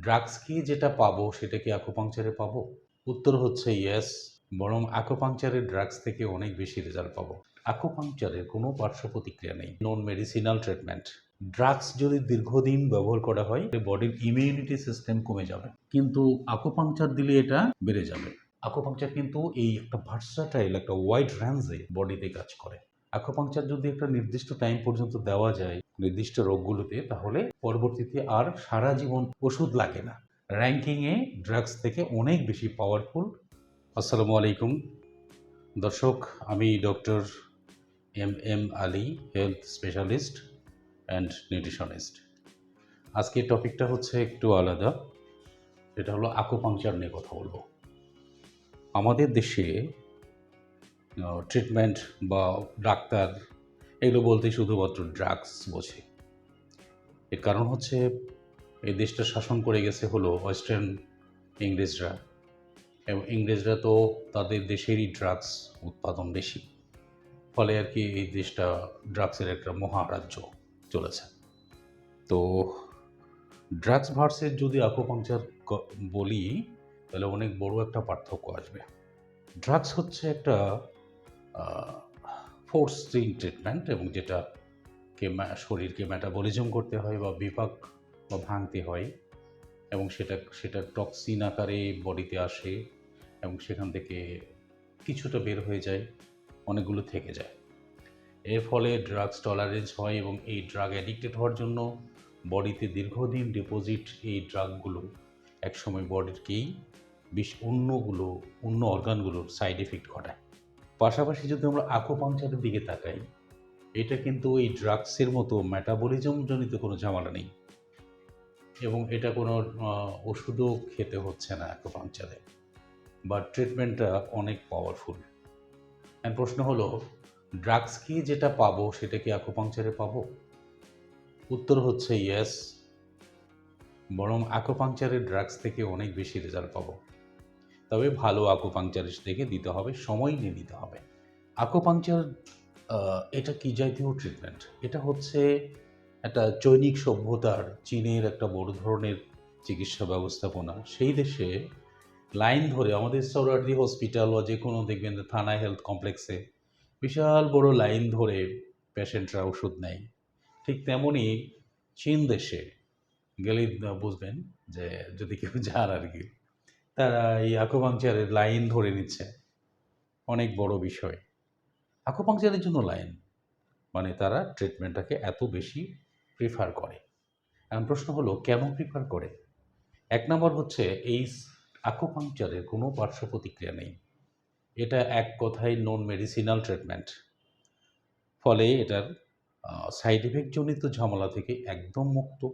Drugs কি যেটা পাবো সেটা কি আকুপাংচারে পাবো? উত্তর হচ্ছে ইয়েস বরং আকুপাংচারের ড্রাগস থেকে অনেক বেশি রেজাল্ট পাবো। আকুপাংচারের কোনো পার্শ্ব প্রতিক্রিয়া নেই। নন মেডিসিনাল ট্রিটমেন্ট ড্রাগস যদি দীর্ঘদিন ব্যবহার করা হয় বডির ইমিউনিটি সিস্টেম কমে যাবে। কিন্তু আকুপাংচার দিলে এটা বেড়ে যাবে। আকুপাংচার কিন্তু এই একটা ভার্সাটাইল একটা ওয়াইড রেঞ্জে বডিতে কাজ করে। আকুপাংচার যদি একটা নির্দিষ্ট টাইম পর্যন্ত দেওয়া যায় নির্দিষ্ট রোগগুলোতে, তাহলে পরবর্তীতে আর সারা জীবন ওষুধ লাগে না। র্যাঙ্কিংয়ে ড্রাগস থেকে অনেক বেশি পাওয়ারফুল আসসালামু আলাইকুম। দর্শক, আমি doctor M M Ali health specialist and nutritionist আজকের টপিকটা হচ্ছে একটু আলাদা। এটা হলো আকুপাংচার নিয়ে কথা বলব। আমাদের দেশে ট্রিটমেন্ট বা ডাক্তার এগুলো বলতে শুধুমাত্র ড্রাগস বোঝে। এর কারণ হচ্ছে এই দেশটা শাসন করে গেছে হলো ওয়েস্টার্ন ইংরেজরা। এবং ইংরেজরা তো তাদের দেশেরই ড্রাগস উৎপাদন বেশি। ফলে আর কি এই দেশটা ড্রাগসের একটা মহারাজ্য চলেছে। তো ড্রাগস ভার্সের যদি আকুপাংচার বলি, তাহলে অনেক বড় একটা পার্থক্য আসবে। ড্রাগস হচ্ছে একটা ফোর্সিং ট্রিটমেন্ট এবং যেটা কে শরীরকে মেটাবলিজম করতে হয় বা বিপাক বা ভাঙতে হয় এবং সেটা সেটা টক্সিন আকারে বডিতে আসে এবং সেখান থেকে কিছুটা বের হয়ে যায়, অনেকগুলো থেকে যায়। এর ফলে ড্রাগস টলারেন্স হয় এবং এই ড্রাগ অ্যাডিক্টেড হওয়ার জন্য বডিতে দীর্ঘদিন ডিপোজিট এই ড্রাগগুলো একসময় বডিরকেই বেশ অন্যগুলো, অন্য অর্গানগুলোর সাইড এফেক্ট ঘটায়। পাশাপাশি যদি আমরা আকুপাংচারের দিকে তাকাই, এটা কিন্তু ওই ড্রাগসের মতো মেটাবলিজম জনিত কোনো ঝামেলা নেই। এবং এটা কোনো ওষুধও খেতে হচ্ছে না আকুপাংচারে বা ট্রিটমেন্টটা অনেক পাওয়ারফুল প্রশ্ন হলো ড্রাগস কি যেটা পাবো সেটা কি আকুপাংচারে পাবো? উত্তর হচ্ছে ইয়েস বরং আকুপাংচারের ড্রাগস থেকে অনেক বেশি রেজাল্ট পাবো। তবে ভালো আকুপাংচারিস্ট দেখে দিতে হবে, সময় নিয়ে দিতে হবে। আকুপাংচার এটা কি জাতীয় ট্রিটমেন্ট এটা হচ্ছে একটা চৈনিক সভ্যতার, চীনের একটা বড় ধরনের চিকিৎসা ব্যবস্থাপনা। সেই দেশে লাইন ধরে আমাদের সৌরার্দি হসপিটাল বা যে কোনো দেখবেন থানা হেলথ কমপ্লেক্সে বিশাল বড় লাইন ধরে পেশেন্টরা ওষুধ নেয়। ঠিক তেমনই চীন দেশে গেলেই বুঝবেন যে যদি কেউ যান আর কি। তারা এই আকুপাংচারের লাইন ধরে নিচ্ছে। অনেক বড় বিষয়। আকুপাংচারের জন্য লাইন মানে তারা ট্রিটমেন্টটাকে এত বেশি প্রিফার করে। এখন প্রশ্ন হলো, কেন প্রিফার করে? এক নম্বর হচ্ছে, এই আকুপাংচারের কোনো পার্শ্ব প্রতিক্রিয়া নেই। এটা এক কথায় নন মেডিসিনাল ট্রিটমেন্ট ফলে এটার সাইড এফেক্ট জনিত ঝামেলা থেকে একদম মুক্ত।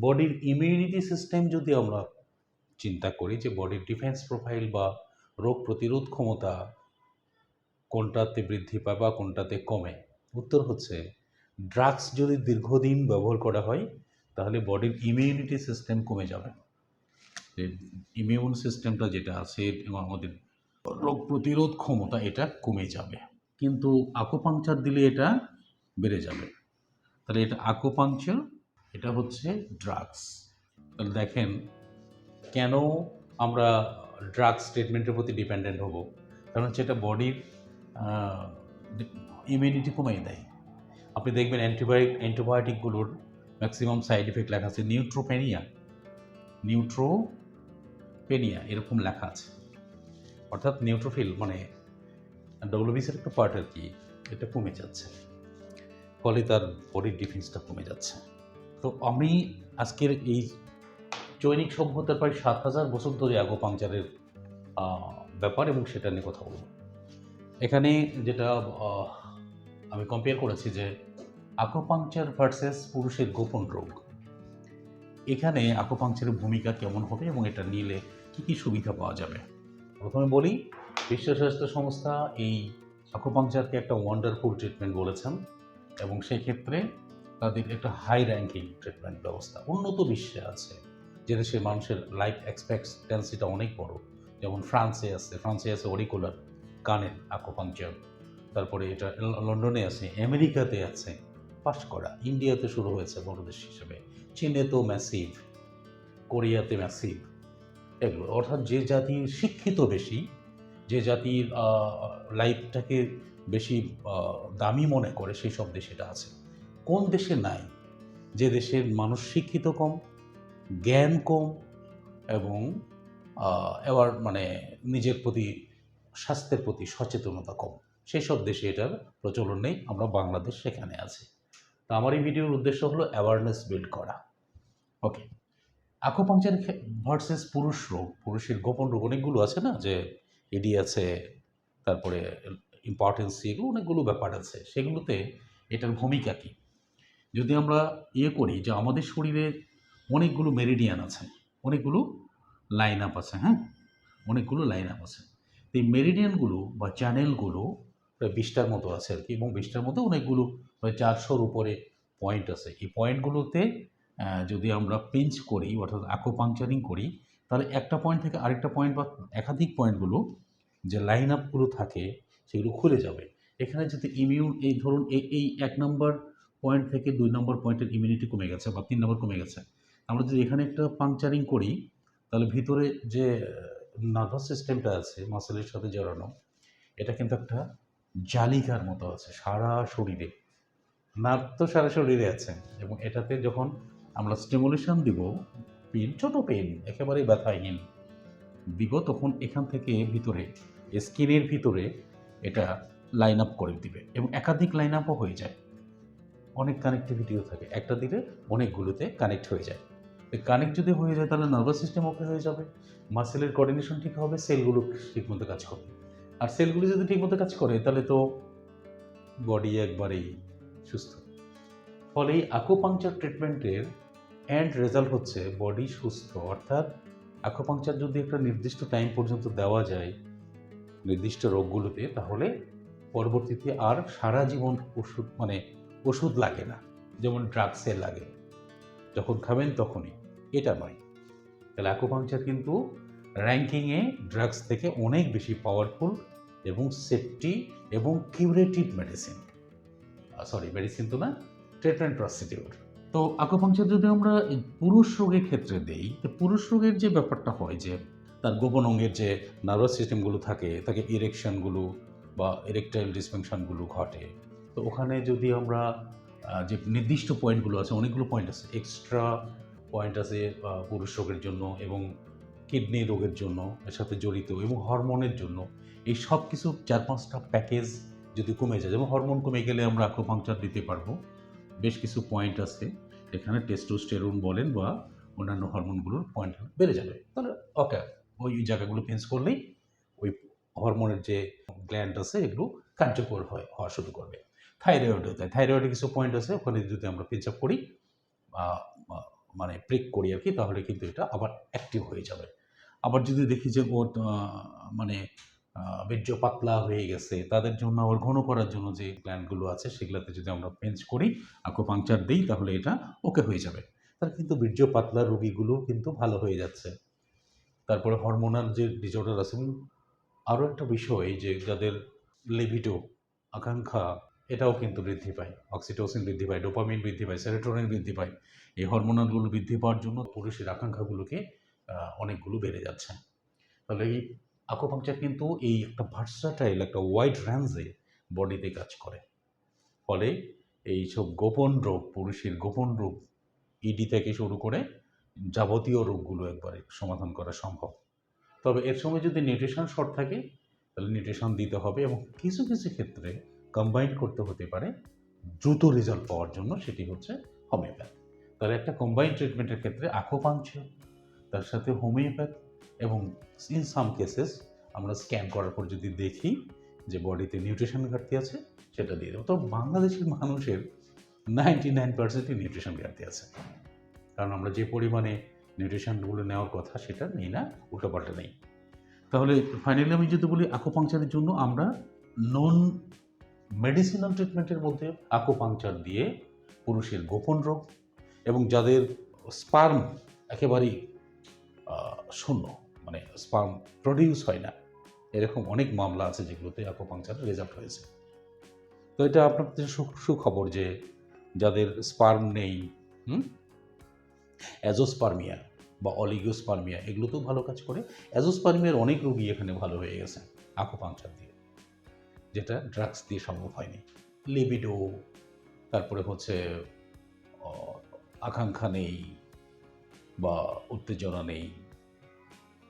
বডির ইমিউনিটি সিস্টেম যদি আমরা চিন্তা করি যে বডির ডিফেন্স প্রোফাইল বা রোগ প্রতিরোধ ক্ষমতা কোনটাতে বৃদ্ধি পায় বা কোনটাতে কমে। উত্তর হচ্ছে ড্রাগস যদি দীর্ঘদিন ব্যবহার করা হয়, তাহলে বডির ইমিউনিটি সিস্টেম কমে যাবে। ইমিউন সিস্টেমটা যেটা আছে আমাদের রোগ প্রতিরোধ ক্ষমতা এটা কমে যাবে। কিন্তু আকুপাংচার দিলে এটা বেড়ে যাবে। তাহলে এটা আকুপাংচার এটা হচ্ছে ড্রাগস তাহলে দেখেন কেন আমরা ড্রাগস ট্রিটমেন্টের প্রতি ডিপেন্ডেন্ট হব? কারণ হচ্ছে এটা বডির ইমিউনিটি কমিয়ে দেয়। আপনি দেখবেন অ্যান্টিবায়োটিক অ্যান্টিবায়োটিকগুলোর ম্যাক্সিমাম সাইড এফেক্ট লেখা আছে নিউট্রোপেনিয়া নিউট্রোপেনিয়া এরকম লেখা আছে। অর্থাৎ নিউট্রোফিল মানে ডব্লিউবিসের একটা পার্ট আর কি, এটা কমে যাচ্ছে। ফলে তার বডির ডিফেন্সটা কমে যাচ্ছে। তো আমি আজকের এই চৈনিক সভ্যতার প্রায় সাত হাজার বছর ধরে অ্যাগোপাংচারের ব্যাপার এবং সেটা নিয়ে কথা বলব। এখানে যেটা আমি কম্পেয়ার করেছি যে আকোপাংচার ভার্সেস পুরুষের গোপন রোগ। এখানে আকোপাংচারের ভূমিকা কেমন হবে এবং এটা নিলে কি কি সুবিধা পাওয়া যাবে? প্রথমে বলি বিশ্ব স্বাস্থ্য সংস্থা এই আকোপাংচারকে একটা ওয়ান্ডারফুল ট্রিটমেন্ট বলেছেন এবং সেই ক্ষেত্রে তাদের একটা হাই র্যাঙ্কিং ট্রিটমেন্ট ব্যবস্থা, উন্নত বিশ্বে আছে। যে দেশের মানুষের লাইফ এক্সপেক্টেন্সিটা অনেক বড়। যেমন ফ্রান্সে আছে ফ্রান্সে আছে অরিকুলার কানের আকুপাংচার তারপরে এটা লন্ডনে আছে, আমেরিকাতে আছে পাস করা। ইন্ডিয়াতে শুরু হয়েছে বড় দেশ হিসেবে। চীনে তো ম্যাসিভ কোরিয়াতে ম্যাসিভ এগুলো, অর্থাৎ যে জাতির শিক্ষিত বেশি, যে জাতির লাইফটাকে বেশি দামি মনে করে, সেই সব দেশে এটা আছে। কোন দেশে নাই? যে দেশের মানুষ শিক্ষিত কম জ্ঞান কম এবং এবার মানে নিজের প্রতি, স্বাস্থ্যের প্রতি সচেতনতা কম। সেই সব দেশে এটার প্রচলন নেই, আমরা বাংলাদেশ সেখানে আছি। তো আমার এই ভিডিওর উদ্দেশ্য হলো অ্যাওয়ারনেস বিল্ড করা। ওকে আকুপাংচার ভার্সেস পুরুষ রোগ, পুরুষের গোপন রোগ অনেকগুলো আছে না? যে এডি আছে, তারপরে ইম্পর্টেন্সি এগুলো অনেকগুলো ব্যাপার আছে। সেগুলোতে এটার ভূমিকা কী? যদি আমরা ইয়ে করি যে আমাদের শরীরে অনেকগুলো মেরিডিয়ান আছে, অনেকগুলো লাইন আপ আছে হ্যাঁ? অনেকগুলো লাইন আপ আছে। এই মেরিডিয়ানগুলো বা চ্যানেলগুলো প্রায় বিশটার মতো আছে আর কি এবং বিশটার মতো অনেকগুলো প্রায় চারশোর উপরে পয়েন্ট আছে। এই পয়েন্টগুলোতে যদি আমরা পিঞ্চ করি, অর্থাৎ আকুপাংচারিং করি, তাহলে একটা পয়েন্ট থেকে আরেকটা পয়েন্ট বা একাধিক পয়েন্টগুলো যে লাইন আপগুলো থাকে, সেগুলো খুলে যাবে। এখানে যদি ইমিউন এই ধরুন, এই এই এক নম্বর পয়েন্ট থেকে দুই নম্বর পয়েন্টের ইমিউনিটি কমে গেছে বা তিন নম্বর কমে গেছে আমরা যদি এখানে একটা পাংচারিং করি, তাহলে ভিতরে যে নার্ভাস সিস্টেমটা আছে মাসেলের সাথে জড়ানো, এটা কিন্তু একটা জালিকার মতো আছে, সারা শরীরে। নার্ভ তো সারা শরীরে আছে, এবং এটাতে যখন আমরা স্টিমুলেশন দিব পেন ছোট পেন একেবারেই ব্যথাহীন, দিব তখন এখান থেকে ভিতরে স্কিনের ভিতরে এটা লাইন আপ করে দিবে, এবং একাধিক লাইন আপও হয়ে যায়। অনেক কানেক্টিভিটিও থাকে, একটা দিলে অনেকগুলোতে কানেক্ট হয়ে যায়। কানেক্ট যদি হয়ে যায়, তাহলে নার্ভাস সিস্টেম ওকে হয়ে যাবে। মাসেলের কোঅর্ডিনেশন ঠিক হবে সেলগুলো ঠিকমতো কাজ করবে। আর সেলগুলো যদি ঠিকমতো কাজ করে, তাহলে তো বডি একবারেই সুস্থ। ফলে এই আকুপাংচার ট্রিটমেন্টের অ্যান্ড রেজাল্ট হচ্ছে বডি সুস্থ। অর্থাৎ আকুপাংচার যদি একটা নির্দিষ্ট টাইম পর্যন্ত দেওয়া যায়, নির্দিষ্ট রোগগুলোতে, তাহলে পরবর্তীতে আর সারা জীবন ওষুধ মানে ওষুধ লাগে না। যেমন ড্রাগসে লাগে। যখন খাবেন তখনই। এটা নয়। তাহলে অ্যাকুপাংচার কিন্তু র্যাঙ্কিংয়ে ড্রাগস থেকে অনেক বেশি পাওয়ারফুল এবং সেফটি এবং কিউরেটিভ মেডিসিন সরি মেডিসিন তো না ট্রিটমেন্ট প্রসিডিওর তো আকুপাংচার যদি আমরা পুরুষ রোগের ক্ষেত্রে দেই, তো পুরুষ রোগের যে ব্যাপারটা হয় যে, তার গোপন অঙ্গের যে নার্ভাস সিস্টেমগুলো থাকে, তাকে ইরেকশনগুলো বা ইরেকটাইল ডিসফাংশনগুলো ঘটে। তো ওখানে যদি আমরা যে নির্দিষ্ট পয়েন্টগুলো আছে, অনেকগুলো পয়েন্ট আছে এক্সট্রা পয়েন্ট আছে পুরুষ রোগের জন্য এবং কিডনি রোগের জন্য, এর সাথে জড়িত এবং হরমোনের জন্য। এই সব কিছু চার পাঁচটা প্যাকেজ যদি কমে যায়, যেমন হরমোন কমে গেলে আমরা আকুপাংচার দিতে পারব। বেশ কিছু পয়েন্ট আছে, এখানে টেস্টোস্টেরন বলেন বা অন্যান্য হরমোনগুলোর পয়েন্ট বেড়ে যাবে। তাহলে ওকে ওই জায়গাগুলো পেন্স করলেই ওই হরমোনের যে গ্ল্যান্ড আছে, এগুলো কার্যকর হয়, হওয়া শুরু করবে। থাইরয়েডও তাই থাইরয়েডে কিছু পয়েন্ট আছে, ওখানে যদি আমরা পিচ আপ করি মানে প্রিক করি আর কি, তাহলে কিন্তু এটা আবার অ্যাক্টিভ হয়ে যাবে। আবার যদি দেখি যে ওর মানে বীর্য পাতলা হয়ে গেছে, তাদের জন্য আবার ঘন করার জন্য যে গ্ল্যান্ডগুলো আছে, সেগুলোতে যদি আমরা পেঞ্চ করি আকুপাংচার দিই, তাহলে এটা ওকে হয়ে যাবে। তার কিন্তু বীর্য পাতলা রোগীগুলো কিন্তু ভালো হয়ে যাচ্ছে। তারপরে হরমোনাল যে ডিজর্ডার আছে আরও একটা বিষয় যে যাদের লিভিডো আকাঙ্ক্ষা এটাও কিন্তু বৃদ্ধি পায়। অক্সিটোসিন বৃদ্ধি পায়, ডোপামিন বৃদ্ধি পায়, সেরোটোনিন বৃদ্ধি পায়। এই হরমোনালগুলো বৃদ্ধি পাওয়ার জন্য পুরুষের আকাঙ্ক্ষাগুলোকে অনেকগুলো বেড়ে যাচ্ছে। তাহলে এই আকুপাংচার কিন্তু এই একটা ভার্সাটাইল একটা ওয়াইড রেঞ্জে বডিতে কাজ করে। ফলে এই সব গোপন রোগ, পুরুষের গোপন রোগ ইডি থেকে শুরু করে যাবতীয় রোগগুলো একবারে সমাধান করা সম্ভব। তবে এর সময় যদি নিউট্রিশন শর্ট থাকে, তাহলে নিউট্রিশন দিতে হবে এবং কিছু কিছু ক্ষেত্রে কম্বাইন করতে হতে পারে দ্রুত রেজাল্ট পাওয়ার জন্য সেটি হচ্ছে হোমিওপ্যাথ তাহলে একটা কম্বাইন ট্রিটমেন্টের ক্ষেত্রে আকুপাংচার তার সাথে হোমিওপ্যাথ এবং ইন সাম কেসেস আমরা স্ক্যান করার পর যদি দেখি যে বডিতে নিউট্রিশন ঘাটতি আছে, সেটা দিয়ে দেবো। তো বাংলাদেশের মানুষের নাইনটি নাইন পার্সেন্টই নিউট্রিশন ঘাটতি আছে। কারণ আমরা যে পরিমাণে নিউট্রিশনগুলো নেওয়ার কথা সেটা নেই না, উল্টোপাল্টা নেই। তাহলে ফাইনালি আমি যদি বলি আকুপাংচারের জন্য আমরা নন মেডিসিনাল ট্রিটমেন্টের মধ্যে আকুপাংচার দিয়ে পুরুষের গোপন রোগ এবং যাদের স্পার্ম একেবারেই শূন্য মানে স্পার্ম প্রডিউস হয় না, এরকম অনেক মামলা আছে যেগুলোতে আকুপাংচারের রেজাল্ট হয়েছে। তো এটা আপনাদের সুখবর যে যাদের স্পার্ম নেই অ্যাজোস্পার্মিয়া বা অলিগোস্পার্মিয়া এগুলোতেও ভালো কাজ করে। অ্যাজোস্পার্মিয়ার অনেক রোগী এখানে ভালো হয়ে গেছে আকুপাংচার দিয়ে। যেটা ড্রাগস দিয়ে সম্ভব হয়নি। লিবিডো তারপরে হচ্ছে আকাঙ্ক্ষা নেই বা উত্তেজনা নেই,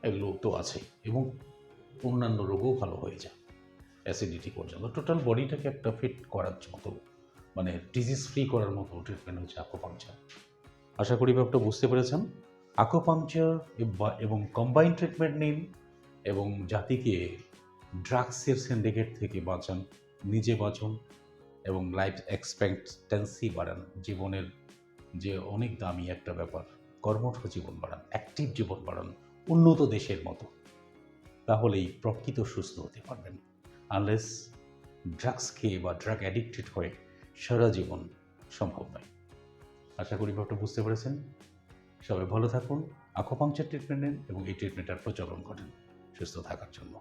এগুলো তো আছে এবং অন্যান্য রোগও ভালো হয়ে যায় অ্যাসিডিটি পর্যন্ত। টোটাল বডিটাকে একটা ফিট করার মতো মানে ডিজিজ ফ্রি করার মতো ট্রিটমেন্ট হচ্ছে আকোপাংচার আশা করি ব্যাপারটা বুঝতে পেরেছেন। আকোপাংচার এবং কম্বাইন ট্রিটমেন্ট নিন এবং জাতিকে ড্রাগসের সিন্ডিকেট থেকে বাঁচান, নিজে বাঁচুন এবং লাইফ এক্সপেক্টেন্সি বাড়ান। জীবনের যে অনেক দামি একটা ব্যাপার, কর্মঠ জীবন বাড়ান অ্যাক্টিভ জীবন বাড়ান, উন্নত দেশের মতো। তাহলেই প্রকৃত সুস্থ হতে পারবেন। আনলেস ড্রাগস খেয়ে বা ড্রাগ অ্যাডিক্টেড হয়ে সারা জীবন সম্ভব নয়। আশা করি ব্যাপারটা বুঝতে পেরেছেন। সবাই ভালো থাকুন, আকুপাংচার ট্রিটমেন্ট নেন এবং এই ট্রিটমেন্টটার প্রচলন করেন সুস্থ থাকার জন্য।